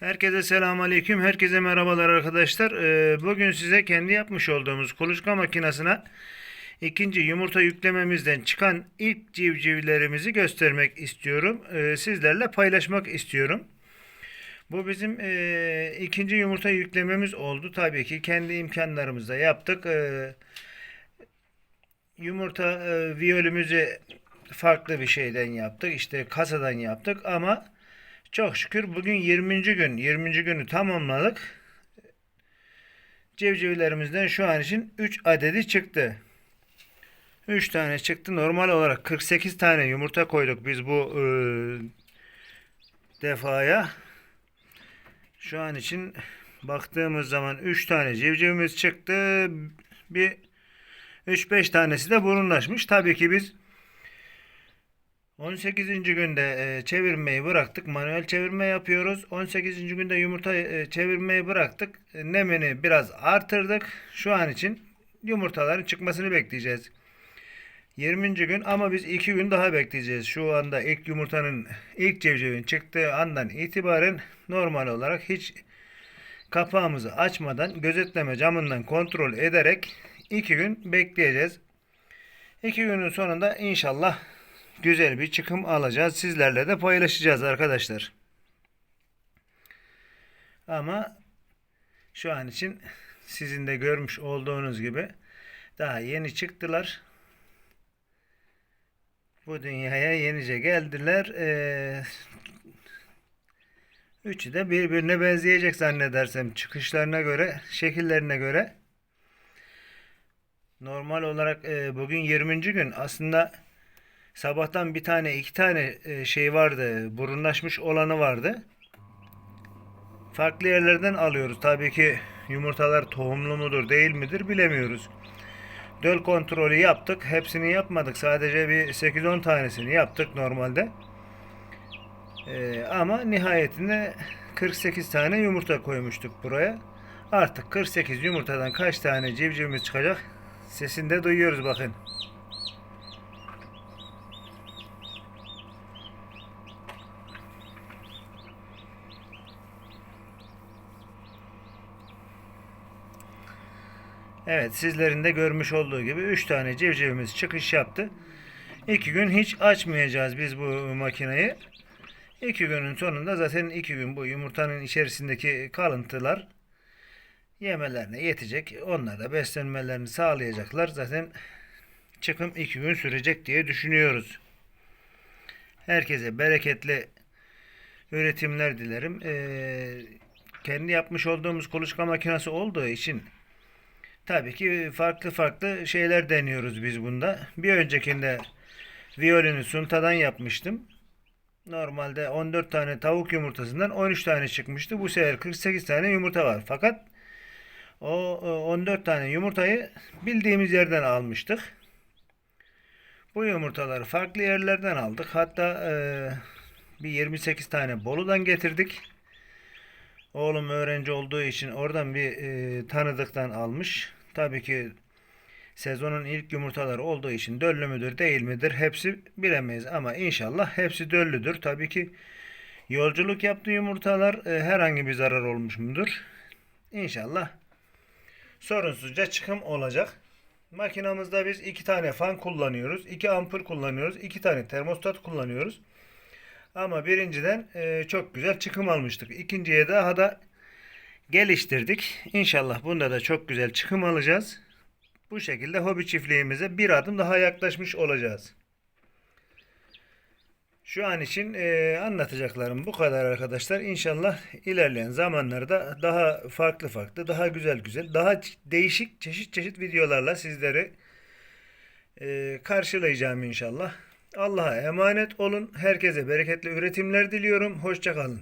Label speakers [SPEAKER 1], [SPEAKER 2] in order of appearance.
[SPEAKER 1] Herkese selamun aleyküm. Herkese merhabalar arkadaşlar. Ee, Bugün size kendi yapmış olduğumuz kuluçka makinesine ikinci yumurta yüklememizden çıkan ilk civcivlerimizi göstermek istiyorum. Ee, Sizlerle paylaşmak istiyorum. Bu bizim e, ikinci yumurta yüklememiz oldu. Tabii ki kendi imkanlarımızla yaptık. Ee, Yumurta e, viyolümüzü farklı bir şeyden yaptık. İşte kasadan yaptık ama çok şükür bugün 20. gün. 20. günü tamamladık. Civcivlerimizden şu an için 3 adedi çıktı. 3 tane çıktı. Normal olarak 48 tane yumurta koyduk biz bu e, defaya. Şu an için baktığımız zaman 3 tane civcivimiz çıktı. Bir 3-5 tanesi de burunlaşmış. Tabii ki biz 18. günde e, çevirmeyi bıraktık. Manuel çevirme yapıyoruz. 18. günde yumurta e, çevirmeyi bıraktık. E, Nemini biraz artırdık. Şu an için yumurtaların çıkmasını bekleyeceğiz. 20. gün ama biz 2 gün daha bekleyeceğiz. Şu anda ilk yumurtanın ilk civcivin çıktığı andan itibaren normal olarak hiç kapağımızı açmadan gözetleme camından kontrol ederek 2 gün bekleyeceğiz. 2 günün sonunda inşallah güzel bir çıkım alacağız. Sizlerle de paylaşacağız arkadaşlar. Ama şu an için sizin de görmüş olduğunuz gibi daha yeni çıktılar. Bu dünyaya yenice geldiler. Ee, üçü de birbirine benzeyecek zannedersem çıkışlarına göre, şekillerine göre. Normal olarak e, bugün 20. gün aslında sabahtan bir tane iki tane e, şey vardı burunlaşmış olanı vardı. Farklı yerlerden alıyoruz. Tabii ki yumurtalar tohumlu mudur değil midir bilemiyoruz. Döl kontrolü yaptık. Hepsini yapmadık. Sadece bir 8-10 tanesini yaptık normalde. E, ama nihayetinde 48 tane yumurta koymuştuk buraya. Artık 48 yumurtadan kaç tane civcivimiz çıkacak? Sesini de duyuyoruz bakın. Evet sizlerin de görmüş olduğu gibi 3 tane civcivimiz çıkış yaptı. 2 gün hiç açmayacağız biz bu makineyi. 2 günün sonunda zaten 2 gün bu yumurtanın içerisindeki kalıntılar yemelerine yetecek. Onlar da beslenmelerini sağlayacaklar. Zaten çıkım 2 gün sürecek diye düşünüyoruz. Herkese bereketli üretimler dilerim. Ee, kendi yapmış olduğumuz kuluçka makinesi olduğu için tabii ki farklı farklı şeyler deniyoruz biz bunda. Bir öncekinde violini suntadan yapmıştım. Normalde 14 tane tavuk yumurtasından 13 tane çıkmıştı. Bu sefer 48 tane yumurta var. Fakat o e, 14 tane yumurtayı bildiğimiz yerden almıştık. Bu yumurtaları farklı yerlerden aldık. Hatta e, bir 28 tane Bolu'dan getirdik. Oğlum öğrenci olduğu için oradan bir e, tanıdıktan almış. Tabii ki sezonun ilk yumurtaları olduğu için döllü müdür değil midir hepsi bilemeyiz ama inşallah hepsi döllüdür. Tabii ki yolculuk yaptığı yumurtalar e, herhangi bir zarar olmuş mudur? İnşallah sorunsuzca çıkım olacak. Makinamızda biz iki tane fan kullanıyoruz. iki ampul kullanıyoruz. iki tane termostat kullanıyoruz. Ama birinciden e, çok güzel çıkım almıştık. İkinciye daha da geliştirdik. İnşallah bunda da çok güzel çıkım alacağız. Bu şekilde hobi çiftliğimize bir adım daha yaklaşmış olacağız. Şu an için e, anlatacaklarım bu kadar arkadaşlar. İnşallah ilerleyen zamanlarda daha farklı farklı, daha güzel güzel, daha değişik çeşit çeşit videolarla sizleri e, karşılayacağım inşallah. Allah'a emanet olun. Herkese bereketli üretimler diliyorum. Hoşçakalın.